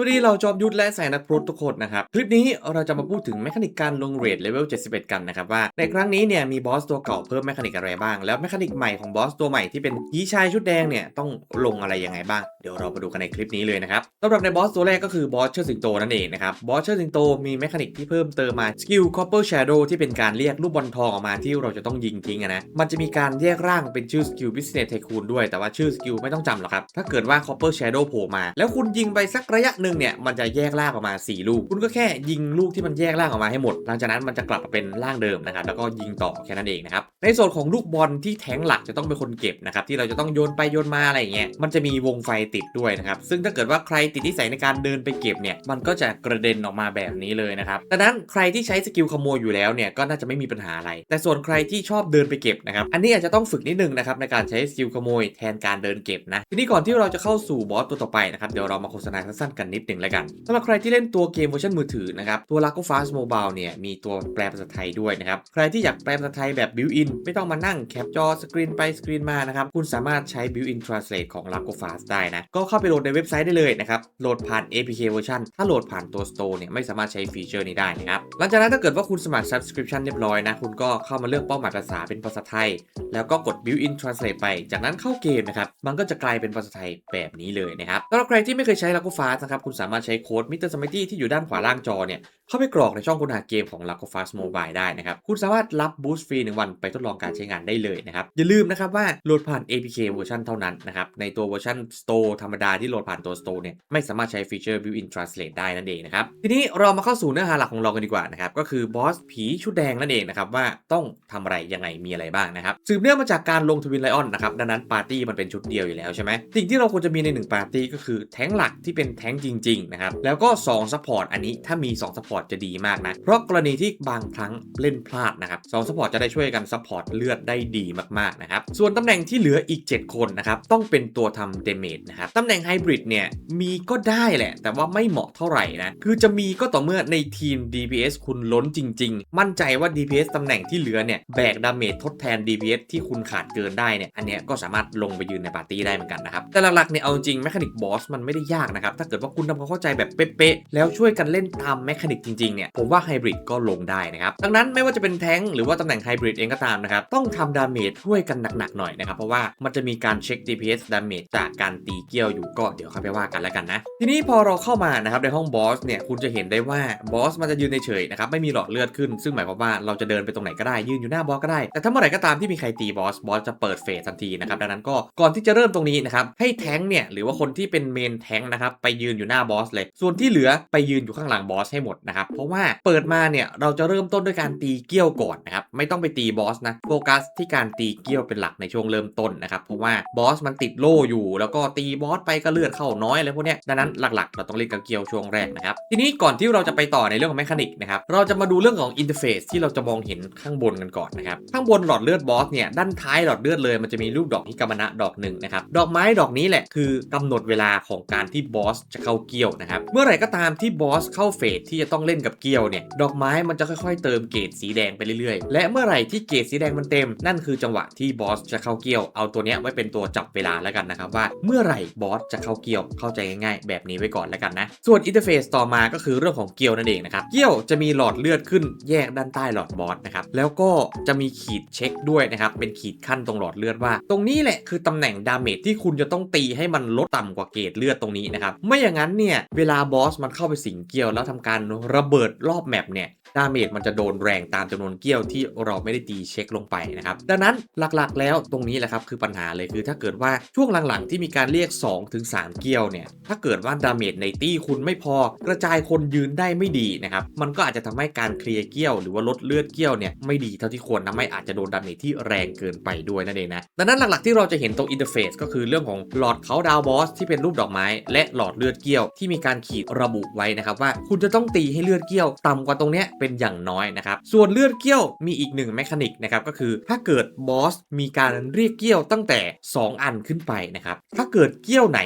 สวัสดีเราจอมยุทธและแสนนักพรตทุกคนนะครับ คลิปนี้เราจะมาพูดถึงแมคานิกการลงเรทเลเวล 71 กันนะครับว่าในครั้งนี้เนี่ยมีบอสตัวเก่าเพิ่มแมคานิกอะไรบ้าง แล้วแมคานิกใหม่ของบอสตัวใหม่ที่เป็นยีชายชุดแดงเนี่ยต้องลงอะไรยังไงบ้าง เดี๋ยวเราไปดูกันในคลิปนี้เลยนะครับสำหรับในบอสตัวแรกก็คือบอสเชิดสิงโตนั่นเองนะครับบอสเชิดสิงโตมีแมคานิกที่เพิ่มเติมมาสกิล Copper Shadow ที่เป็นการเรียกลูกบอลทองออกมาที่เราจะต้องยิงทิ้งนะมันจะมีการแยกร่างเป็นชื่อสกิล Business Tycoon ด้วยแต่ว่าชื่อสกิลไม่ต้องจำหรอกครับถ้าเกิดว่า Copper Shadow โผล่มาแล้วคุณยิงไปสักระยะหนึ่งเนี่ยมันจะแยกร่างออกมา 4 ลูก คุณก็แค่ยิงลูกที่มันแยกร่างออกมาให้หมด หลังจากนั้นมันจะกลับมาเป็นร่างเดิมนะครับแล้วก็ยิงต่อแค่นั้นเองนะครับในส่วนของลูกบอลที่แทงหลักจะต้องเป็นคนเก็บนะครับที่เราจะต้องโยนไปโยนมาอะไรอย่างเงี้ยมันจะมีวงไฟติดด้วยนะครับซึ่งถ้าเกิดว่าใครติดนิสัยในการเดินไปเก็บเนี่ยมันก็จะกระเด็นออกมาแบบนี้เลยนะครับดังนั้นใครที่ใช้สกิลขโมยอยู่แล้วเนี่ยก็น่าจะไม่มีปัญหาอะไร แต่ส่วนใครที่ชอบเดินไปเก็บนะครับอันนี้อาจจะต้องฝึกนิดนึงนะครับในการใช้สกิลขโมยแทนการเดินเก็บนะทีนี้ก่อนที่เราจะเข้าสู่บอสตัวต่อไปนะครับเดี๋ยวเรามาโฆษณาสั้นๆกันนิดหนึ่งแล้วกันสำหรับใครที่เล่นตัวเกมเวอร์ชันมือถือนะครับตัว Lago Fast Mobile เนี่ยมีตัวแปลภาษาไทยด้วยนะครับใครที่อยากแปลภาษาไทยแบบ built in ไม่ต้องมานั่งแคปจอสกรีนไปสกรีนมานะครับคุณสามารถใช้ built in translate ของ Lago Fast ได้นะก็เข้าไปโหลดในเว็บไซต์ได้เลยนะครับโหลดผ่าน APK เวอร์ชันถ้าโหลดผ่านตัว Store เนี่ยไม่สามารถใช้ฟีเจอร์นี้ได้นะครับหลังจากนั้นถ้าเกิดว่าคุณสมัคร subscription เรียบร้อยนะคุณก็เข้ามาเลือกเป้าหมายภาษาเป็นภาษาไทย แล้วก็กด built in translate ไป จากนั้นเข้าเกมนะครับมันก็จะกลายเป็นภาษาไทยแบบนี้เลยนะครับสำหรับใครที่ไม่เคยใช้ Lago Fast นะครับคุณสามารถใช้โค้ด Mr. Smitey ที่อยู่ด้านขวาล่างจอเนี่ย เข้าไปกรอกในช่องค้นหาเกมของ Lago Fast Mobile ได้นะครับ คุณสามารถรับบูสต์ฟรี1วันไปทดลองการใช้งานได้เลยนะครับ อย่าลืมนะครับว่าโหลดผ่าน APK เวอร์ชันเท่านั้นนะครับ ในตัวเวอร์ชัน Store ธรรมดาที่โหลดผ่านตัว Store เนี่ยไม่สามารถใช้ฟีเจอร์ built in translate ได้นั่นเองนะครับทีนี้เรามาเข้าสู่เนื้อหาหลักของเรากันดีกว่านะครับก็คือบอสผีชุดแดงนั่นเองนะครับว่าต้องทำอะไรยังไงมีอะไรบ้างนะครับสืบเนื่องมาจากการลงทวินไลออนนะครับดังนั้นปาร์ตี้มันเป็นชุดเดียวอยู่แล้วใช่ไหมสิ่งที่เราควรจะมีใน1ปาร์ตี้ก็คือแท้งหลักที่เป็นแท้งจริงๆนะครับแล้วก็2ซัพพอร์ตอันนี้ถ้ามี2ซัพพอร์ตจะดีมากนะเพราะกรณีที่บางครั้งเล่นพลาดนะครับสองซัพพอร์ตจะได้ช่วยกันซัพพอร์ตเลือดได้ดีมากๆนะครับส่วนตำแหน่งที่เหลืออีก 7 คนนะครับต้องเป็นตัวทำเดเมจนะครับตำแหน่งไฮบริดเนี่ยมีก็ได้แหละ แต่ว่าไม่เหมาะเท่าไหร่นะคือจะมีก็ต่อเมื่อในทีม DPS คุณล้นจริง ๆ มั่นใจว่า DPS ตำแหน่งที่เหลือเนี่ยแบกดาเมจทดแทน DPS ที่คุณขาดเกินได้เนี่ยอันเนี้ยก็สามารถลงไปยืนในปาร์ตี้ได้เหมือนกันนะครับแต่หลักๆเนี่ยเอาจริงแมคานิกบอสมันไม่ได้ยากนะครับถ้าเกิดว่าคุณทำความเข้าใจแบบเป๊ะๆแล้วช่วยกันเล่นตามแมคานิกจริงๆเนี่ยผมว่าไฮบริดก็ลงได้นะครับดังนั้นไม่ว่าจะเป็นแท้งหรือว่าตำแหน่งไฮบริดเองก็ตามนะครับต้องทำดาเมจช่วยกันหนักๆหน่อยนะครับเพราะว่ามันจะมีการเช็ค DPS ดาเมจจากการตีเกี้ยวอยู่ก็เดี๋ยวค่อยไปว่ากันแล้วกันนะทีนี้พอเราเข้ามานะครับในห้องบอสเนี่ยคุณจะเห็นได้ว่าบอสมันจะยืนเฉยๆนะครับไม่มีหลอดเลือดขึ้น ซึ่งหมายความว่าเราจะเดินไปตรงไหนก็ได้ยืนอยู่หน้าบอสก็ได้แต่ถ้าเมื่อไหร่ก็ตามที่มีใครตีบอสบอสจะเปิดเฟสทันทีนะครับดังนั้นก็ก่อนที่จะเริ่มตรงนี้นะครับให้แท้งเนี่ยหรือว่าคนที่เป็นเมนแท้งนะครับไปยืนอยู่หน้าบอสเลย ส่วนที่เหลือไปยืนอยู่ข้างหลังบอสให้หมดนะครับ เพราะว่าเปิดมาเนี่ยเราจะเริ่มต้นด้วยการตีเกี้ยวก่อนนะครับ ไม่ต้องไปตีบอสนะ โฟกัสที่การตีเกี้ยวเป็นหลักในช่วงเริ่มต้นนะครับ เพราะว่าบอสมันติดโล่อยู่ แล้วก็ตีบอสไปก็เลือดเข้าน้อยอะไรพวกเนี้ยดังนั้นหลักๆ เราต้องเล่นกับเกี้ยวช่วงแรกนะครับ ทีนี้ก่อนที่เราจะไปต่อในเรื่องของแมคานิกนะครับ เราจะมาดูเรื่องของอินเทอร์เฟซที่เราจะมองเห็นข้างบนกันก่อนนะครับ ข้างบนหลอดเลือดบอสเนี่ย ด้านท้ายหลอดเลือดเลยมันจะมีรูปดอกฮิกามนะดอกหนึ่งนะครับ ดอกไม้ดอกนี้แหละคือกำหนดเวลาของการที่บอสจะเข้าเกี้ยวนะครับ เมื่อไหร่ก็ตามที่บอสเข้าเฟสที่จะต้องเล่นกับเกี้ยวเนี่ย ดอกไม้มันจะค่อยๆ เติมเกรดสีแดงไปเรื่อยๆ และเมื่อไหร่ที่เกรดสีแดงมันเต็ม นั่นคือจังหวะที่บอสจะเข้าเกี้ยว เอาตัวเนี้ยไว้เป็นตัวจับเวลาแล้วกันนะครับว่าเมื่อไหร่บอสจะเข้าเกี้ยว เข้าใจง่ายๆ แบบนี้ไว้ก่อนแล้วกันนะ ส่วนอินเทอร์เฟซต่อมาก็คือเรื่องของเกี้ยวนั่นเองนะครับ เกี้ยวจะมีหลอดเลือดขึ้นแยกด้านใต้หลอดบอสนะครับ แล้วก็จะมีขีดเช็คด้วยนะครับ เป็นขีดขั้นตรงหลอดเลือดว่า ตรงนี้แหละคือตำแหน่งดาเมจที่คุณจะต้องตีให้มันลดต่ำกว่าเกรดเลือดตรงนี้นะครับ ไม่อย่างนั้นเนี่ยเวลาบอสมันเข้าไปสิงเกี้ยวแล้วทำการระเบิดรอบแมปเนี่ยดาเมจมันจะโดนแรงตามจำนวนเกี้ยวที่เราไม่ได้ตีเช็คลงไปนะครับ ดังนั้นหลักๆ แล้วตรงนี้แหละครับคือปัญหาเลยคือถ้าเกิดว่าช่วงหลังๆ ที่มีการเรียก 2-3 เกี้ยวเนี่ย ถ้าเกิดว่าดาเมจในตี้คุณไม่พอกระจายคนยืนได้ไม่ดีนะครับ มันก็อาจจะทำให้การเคลียร์เกี้ยว หรือว่าลดเลือดเกี้ยวเนี่ยไม่ดีเท่าที่ควรทำให้อาจจะโดนดาเมจที่แรงเกินไปด้วยนั่นเองนะดังนั้นหลักๆที่เราจะเห็นตรงอินเทอร์เฟซก็คือเรื่องของหลอดเขาดาวบอสที่เป็นรูปดอกไม้ และหลอดเลือดเกี้ยวที่มีการขีดระบุไว้นะครับว่าคุณจะต้องตีให้ให้เลือดเกี้ยวต่ำกว่าตรงเนี้ยเป็นอย่างน้อยนะครับส่วนเลือดเกี้ยวมีอีกหนึ่งแมคานิกนะครับก็คือถ้าเกิดบอสมีการเรียกเกี้ยวตั้งแต่ 2 อันขึ้นไปนะครับถ้าเกิดเกี้ยวไหน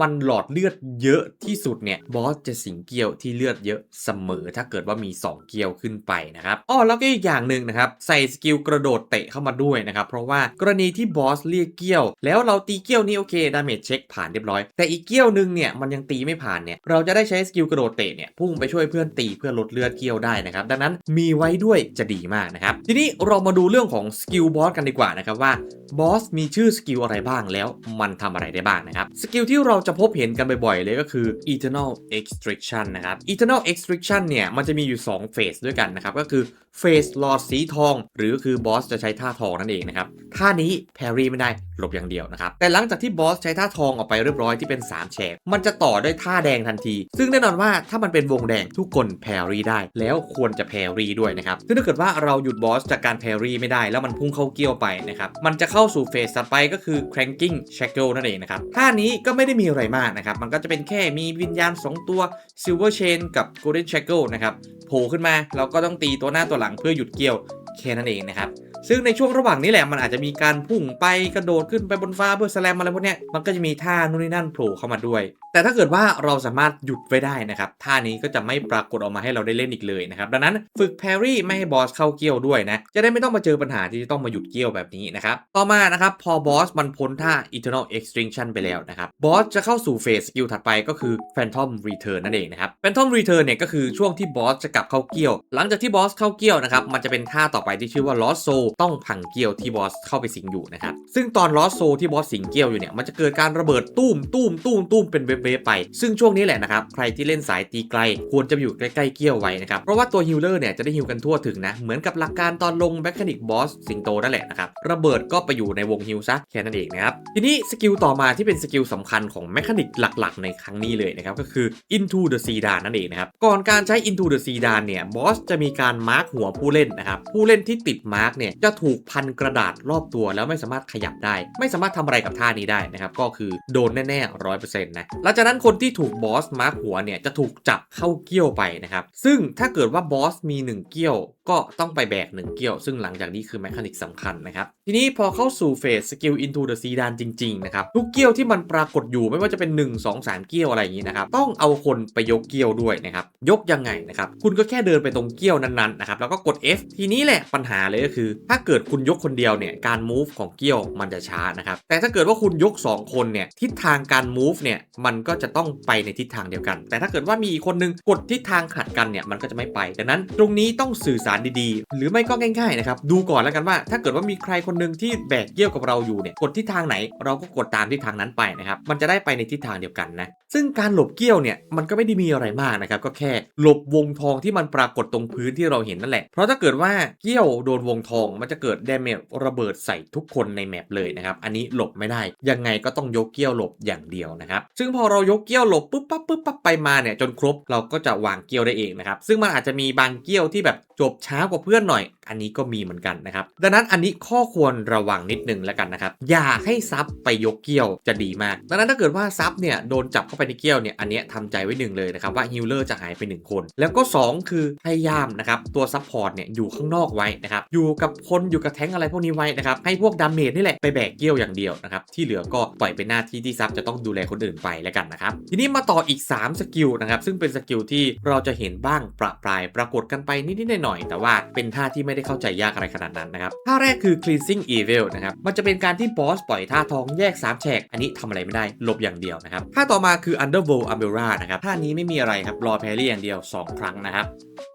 มันหลอดเลือดเยอะที่สุดเนี่ยบอสจะสิงเกี้ยวที่เลือดเยอะเสมอ ถ้าเกิดว่ามี 2 เกี้ยวขึ้นไปนะครับอ้อแล้วก็อีกอย่างหนึ่งนะครับใส่สกิลกระโดดเตะเข้ามาด้วยนะครับเพราะว่ากรณีที่บอสเรียกเกี้ยว แล้วเราตีเกี้ยวนี้โอเคดาเมจเช็คผ่านเรียบร้อย แต่อีกเกี้ยวหนึงเนี่ยมันยังตีไม่ผ่านเนี่ยเราจะได้ใช้สกิลกระโดดเตะเนี่ยพุ่งไปช่วยเพื่อนตีเพื่อลดเลือดเกี้ยวได้นะครับดังนั้นมีไว้ด้วยจะดีมากนะครับทีนี้เรามาดูเรื่องของสกิลบอสกันดีกว่านะครับว่าบอสมีชื่อสกิลอะไรบ้างแล้วมันทำอะไรได้บ้างนะครับสกิลที่เราจะพบเห็นกันบ่อยๆเลยก็คือ Eternal Extraction นะครับ Eternal Extraction เนี่ย มันจะมีอยู่ 2 เฟสด้วยกันนะครับ ก็คือเฟสหลอดสีทอง หรือคือบอสจะใช้ท่าทองนั่นเองนะครับ ท่านี้แพรี่ไม่ได้หลบอย่างเดียวนะครับ แต่หลังจากที่บอสใช้ท่าทองออกไปเรียบร้อยที่เป็น 3 แฉกมันจะต่อด้วยท่าแดงทันที ซึ่งแน่นอนว่าถ้ามันเป็นวงแดงทุกคนแพรี่ได้ แล้วควรจะแพรี่ด้วยนะครับซึ่งถ้าเกิดว่าเราหยุดบอสจากการแพรี่ไม่ได้แล้วมันพุ่งเข้าเกี้ยวไปนะครับมันจะเข้าสู่เฟสถัดไปก็คือ cranking shackle นั่นเองนะครับท่านี้ก็ไม่ได้มีอะไรมากนะครับ มันก็จะเป็นแค่มีวิญญาณ 2 ตัว silver chain กับ golden shackle นะครับโผล่ขึ้นมาเราก็ต้องตีตัวหน้าตัวหลังเพื่อหยุดเกี่ยว แค่นั้นเองนะครับ ซึ่งในช่วงระหว่างนี้แหละมันอาจจะมีการพุ่งไปกระโดดขึ้นไปบนฟ้าเพื่อแสลมอะไรพวกเนี้ยมันก็จะมีท่านู่นนี่นั่นโผล่เข้ามาด้วย แต่ถ้าเกิดว่าเราสามารถหยุดไว้ได้นะครับท่านี้ก็จะไม่ปรากฏออกมาให้เราได้เล่นอีกเลยนะครับดังนั้นฝึกแพรี่ไม่ให้บอสเข้าเกี้ยวด้วยนะจะได้ไม่ต้องมาเจอปัญหาที่จะต้องมาหยุดเกี้ยวแบบนี้นะครับต่อมานะครับพอบอสมันพ้นท่า Eternal Extinction ไปแล้วนะครับบอสจะเข้าสู่เฟสสกิลถัดไปก็คือ Phantom Return นั่นเองนะครับ Phantom Return เนี่ยก็คือช่วงที่บอสจะกลับเข้าเกี้ยว หลังจากที่บอสเข้าเกี้ยวนะครับมันจะเป็นท่าต่อไปที่ชื่อว่า Lost Soul ต้องพังเกี้ยวที่บอสเข้าไปสิงอยู่นะครับ ซึ่งตอน Lost Soul ที่บอสสิงเกี้ยวอยู่เนี่ยมันจะเกิดการระเบิดตุ้มตุ้มตุ้มตุ้มเป็นเวฟๆไป ซึ่งช่วงนี้แหละนะครับใครที่เล่นสายตีไกลควรจะอยู่ใกล้ๆเกี้ยวไว้นะครับเพราะว่าตัวฮิลเลอร์เนี่ยจะได้ฮิลกันทั่วถึงนะเหมือนกับหลักการตอนลงแบคานิกบอสสิงโตนั่นแหละนะครับระเบิดก็ไปอยู่ในวงฮิลซะแค่นั้นเองนะครับทีนี้สกิลต่อมาที่เป็นสกิลสำคัญของแมคานิกหลักๆ ในครั้งนี้เลยนะครับก็คือ into the sea d a n นั่นเองนะครับก่อนการใช้ into the sea d a n เนี่ยบอสจะมีการมาร์กหัวผู้เล่นนะครับผู้เลนที่ติดมาร์กเนี่ยจะถูกพันกระดาษรอบตัวแล้วไม่สามารถขยับได้ ไม่สามารถทำอะไรกับท่านี้ได้นะครับก็คือโดนแน่ๆร้อยเปอร์เซ็นต์นะหลังจากนั้นคนที่ถูกบอสมาร์กหัวเนี่ยจะถูกจับเข้าเกี้ยวไปนะครับซึ่งถ้าเกิดว่าบอสมี 1 เกี้ยวก็ต้องไปแบก1เกี้ยว ซึ่งหลังจากนี้คือแมคานิกสำคัญนะครับ ทีนี้พอเข้าสู่เฟสสกิล into the sea dan จริง ๆ นะครับ ทุกเกี้ยวที่มันปรากฏอยู่ไม่ว่าจะเป็น 1 2 3 เกี้ยวอะไรอย่างนี้นะครับ ต้องเอาคนไปยกเกี้ยวด้วยนะครับ ยกยังไงนะครับ คุณก็แค่เดินไปตรงเกี้ยวนั้นๆนะครับแล้วก็กด F ทีนี้แหละปัญหาเลยก็คือ ถ้าเกิดคุณยกคนเดียวเนี่ยการ move ของเกี้ยวมันจะช้านะครับแต่ถ้าเกิดว่าคุณยก 2 คนเนี่ยทิศทางการ move เนี่ยมันก็จะต้องไปในทิศทางเดียวกัน แต่ถ้าเกิดว่ามีอีกคนนึงกดทิศทางขัดกันเนี่ยมันก็จะไม่ไปดังนั้น ตรงนี้ต้องสื่อสารดีๆ หรือไม่ก็ง่ายๆนะครับดูก่อนแล้วกันว่า ถ้าเกิดว่ามีใครคนหนึ่งที่แบกเกี้ยวกับเราอยู่เนี่ยกดทิศทางไหน เราก็กดตามทิศทางนั้นไปนะครับมันจะได้ไปในทิศทางเดียวกันนะซึ่งการหลบเกี้ยวเนี่ยมันก็ไม่ได้มีอะไรมากนะครับก็แค่หลบวงทองที่มันปรากฏตรงพื้นที่เราเห็นนั่นแหละ เพราะถ้าเกิดว่าเกี้ยวโดนวงทองมันจะเกิดดเมจระเบิดใส่ทุกคนในแมปเลยนะครับอันนี้หลบไม่ได้ ยังไงก็ต้องยกเกี้ยวหลบอย่างเดียวนะครับซึ่งพอเรายกเกี้ยวหลบปุ๊บปั๊บปุ๊บปั๊บไปมาเนี่ยจนครบเราก็จะวางเกี้ยวได้เองนะครับซึ่งมันอาจจะมีบางเกี้ยวที่แบบจบช้ากว่าเพื่อนหน่อย อันนี้ก็มีเหมือนกันนะครับ ดังนั้นอันนี้ข้อควรระวังนิดนึงแล้วกันนะครับ อย่าให้ซับไปยกเกี้ยวจะดีมาก ดังนั้นถ้าเกิดว่าซับเนี่ยโดนจับเข้าไปในเกี้ยวเนี่ย อันนี้ทำใจไว้หนึ่งเลยนะครับว่าฮิลเลอร์จะหายไปหนึ่งคน แล้วก็ 2 คือพยายามนะครับตัวซัพพอร์ตเนี่ยอยู่ข้างนอกไว้นะครับอยู่กับคนอยู่กับแท้งอะไรพวกนี้ไว้นะครับให้พวกดาเมจนี่แหละไปแบกเกี้ยวอย่างเดียวนะครับที่เหลือก็ปล่อยเป็นหน้าที่ที่ซับจะต้องดูแลคนอื่นไปแล้วกันนะครับทีนี้มาต่ออีก 3 สกิลนะครับซึ่งเป็นสกิลที่เราจะเห็นบ้างประปรายปรากฏกันไปนิดๆหน่อยๆแต่ว่าเป็นท่าที่ไม่ได้เข้าใจยากอะไรขนาดนั้นนะครับท่าแรกคือ cleansing evil นะครับมันจะเป็นการที่บอสปล่อยท่าท้องแยก3แฉกอันนี้ทำอะไรไม่ได้หลบอย่างเดียวนะครับท่าต่อมาคือ underworld umbrella นะครับท่านี้ไม่มีอะไรครับรอแพรี่อย่างเดียว 2 ครั้งนะครับ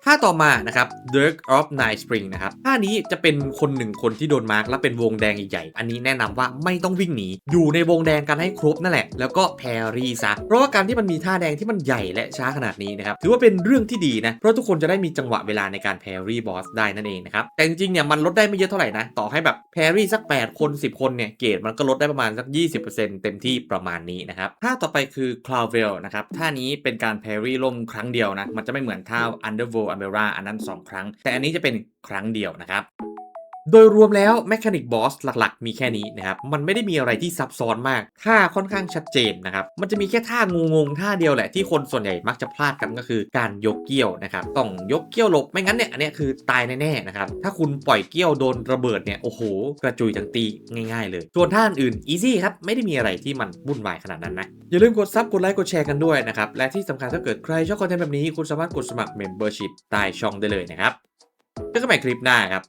ท่าต่อมานะครับ Dirk of Night Spring นะครับท่านี้จะเป็นคนหนึ่งคนที่โดนมาร์กและเป็นวงแดงใหญ่ๆอันนี้แนะนำว่าไม่ต้องวิ่งหนีอยู่ในวงแดงกันให้ครบนั่นแหละ แล้วก็แพรี่ซะเพราะว่าการที่มันมีท่าแดงที่มันใหญ่และช้าขนาดนี้นะครับถือว่าเป็นเรื่องที่ดีนะเพราะทุกคนจะได้มีจังหวะเวลาในการแพรบอสได้นั่นเองนะครับ แต่จริงๆเนี่ยมันลดได้ไม่เยอะเท่าไหร่นะ ต่อให้แบบแพรี่สัก 8 คน 10 คนเนี่ย เกรดมันก็ลดได้ประมาณสัก 20%เต็มที่ประมาณนี้นะครับท่าต่อไปคือ c l a v e l นะครับท่านี้เป็นการแพรี่ล่มครั้งเดียวนะมันจะไม่เหมือนท่า Underworld Umbrella อันนั้น 2 ครั้ง แต่อันนี้จะเป็นครั้งเดียวนะครับ โดยรวมแล้ว Mechanic Boss หลักๆ มีแค่นี้นะครับ มันไม่ได้มีอะไรที่ซับซ้อนมากท่าค่อนข้างชัดเจนนะครับ มันจะมีแค่ท่างงๆท่าเดียวแหละที่คนส่วนใหญ่มักจะพลาดกันก็คือการยกเกี้ยวนะครับ ต้องยกเกี้ยวหลบไม่งั้นเนี่ยอันนี้คือตายแน่ๆนะครับ ถ้าคุณปล่อยเกี้ยวโดนระเบิดเนี่ยโอ้โห กระจุยทั้งตีง่ายๆเลย ส่วนท่าอื่น easy ครับไม่ได้มีอะไรที่มันวุ่นวายขนาดนั้นนะอย่าลืมกดซับกดไลค์กดแชร์กันด้วยนะครับและที่สำคัญถ้าเกิดใครชอบคอนเทนต์แบบนี้คุณสามารถกดสมัคร membership ใต้ช่องได้เลยนะครับเจอกันใหม่คลิปหน้าครับ